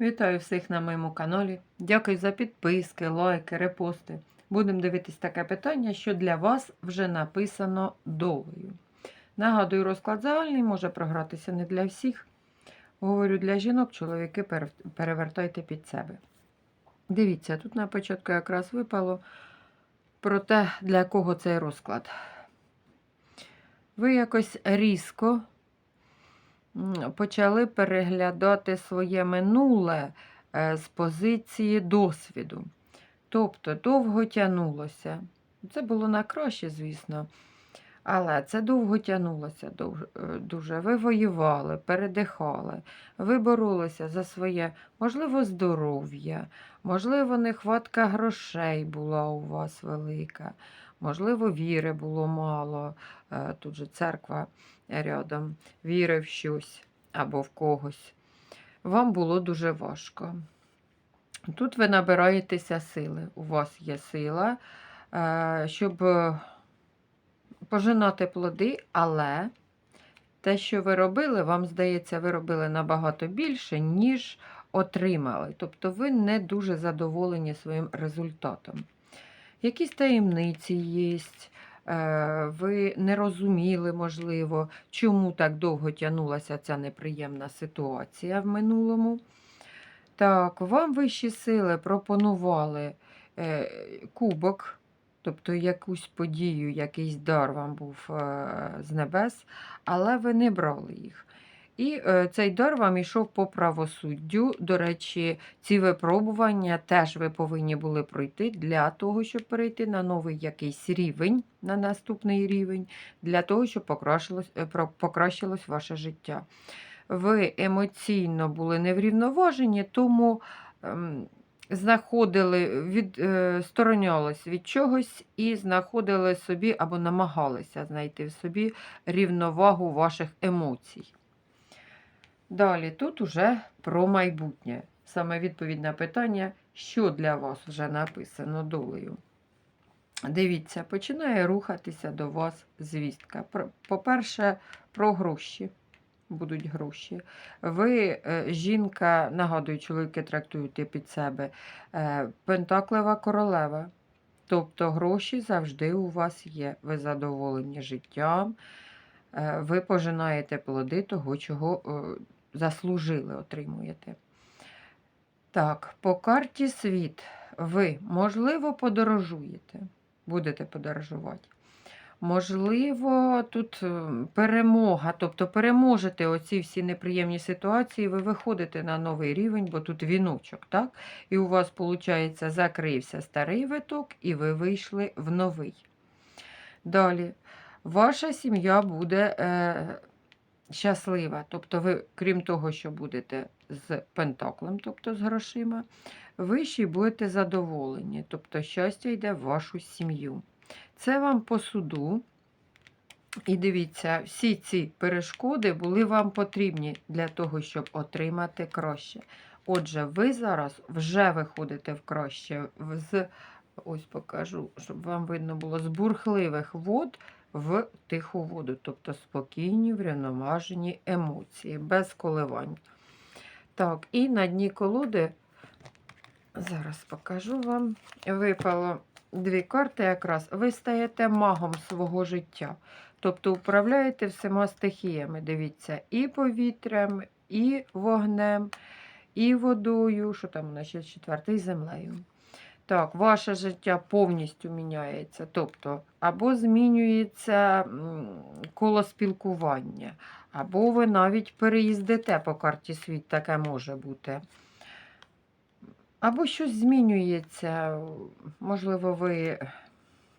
Вітаю всіх на моєму каналі. Дякую за підписки, лайки, репости. Будемо дивитись таке питання, що для вас вже написано долею. Нагадую, розклад загальний може програтися не для всіх. Говорю для жінок, чоловіки перевертайте під себе. Дивіться, тут на початку якраз випало про те, для кого цей розклад. Ви якось різко почали переглядати своє минуле е, з позиції досвіду. Тобто довго тягнулося. Це було на краще, звісно. Але це довго тягнулося е, дуже. Ви воювали, передихали, ви боролися за своє, можливо, здоров'я, можливо, нехватка грошей була у вас велика, можливо, віри було мало. Е, Тут же церква рядом, віри в щось або в когось. Вам було дуже важко. Тут ви набираєтеся сили. У вас є сила, е, щоб е, пожинати плоди, але те, що ви робили, вам здається, ви робили набагато більше, ніж отримали. Тобто ви не дуже задоволені своїм результатом. Якісь таємниці є, е, ви не розуміли, можливо, чому так довго тягнулася ця неприємна ситуація в минулому. Так, вам вищі сили пропонували е, кубок, тобто якусь подію, якийсь дар вам був е, з небес, але ви не брали їх. І е, цей дар вам йшов по правосуддю. До речі, ці випробування теж ви повинні були пройти для того, щоб перейти на новий якийсь рівень, на наступний рівень, для того, щоб покращилось, е, покращилось ваше життя. Ви емоційно були неврівноважені, тому ем, знаходили, від, е, сторонялись від чогось і знаходили собі або намагалися знайти в собі рівновагу ваших емоцій. Далі, тут уже про майбутнє. Саме відповідь на питання, що для вас вже написано долею. Дивіться, починає рухатися до вас звістка. По-перше, про гроші. Будуть гроші. Ви, е, жінка, нагадую, чоловіки трактуєте під себе, е, пентаклева королева. Тобто гроші завжди у вас є. Ви задоволені життям, е, ви пожинаєте плоди того, чого заслужили, отримуєте. Так, по карті світ ви, можливо, подорожуєте, будете подорожувати. Можливо, тут е, перемога, тобто переможете оці всі неприємні ситуації, ви виходите на новий рівень, бо тут віночок, так? І у вас, виходить, закрився старий виток, і ви вийшли в новий. Далі, ваша сім'я буде е, щаслива. Тобто, ви, крім того, що будете з пентаклем, тобто з грошима, ви ще й будете задоволені. Тобто, щастя йде в вашу сім'ю. Це вам по суду. І дивіться, всі ці перешкоди були вам потрібні для того, щоб отримати краще. Отже, ви зараз вже виходите в краще, з, ось покажу, щоб вам видно було, з бурхливих вод в тиху воду, тобто спокійні, врівноважені емоції, без коливань. Так, і на дні колоди, зараз покажу вам, випало дві карти якраз. Ви стаєте магом свого життя. Тобто управляєте всіма стихіями. Дивіться, і повітрям, і вогнем, і водою, що там у нас ще четвертий, і землею. Так, ваше життя повністю міняється. Тобто, або змінюється коло спілкування, або ви навіть переїздите по карті світ, таке може бути. Або щось змінюється. Можливо, ви,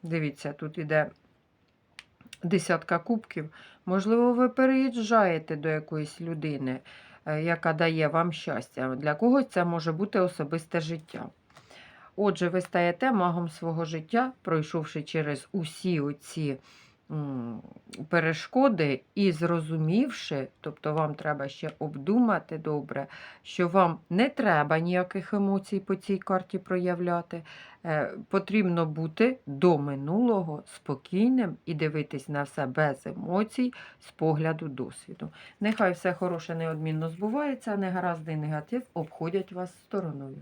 дивіться, тут іде десятка кубків. Можливо, ви переїжджаєте до якоїсь людини, е, яка дає вам щастя. Для когось це може бути особисте життя. Отже, ви стаєте магом свого життя, пройшовши через усі оці перешкоди і зрозумівши, тобто вам треба ще обдумати добре, що вам не треба ніяких емоцій по цій карті проявляти. Е, Потрібно бути до минулого спокійним і дивитись на все без емоцій з погляду досвіду. Нехай все хороше неодмінно збувається, негаразди і негатив обходять вас стороною.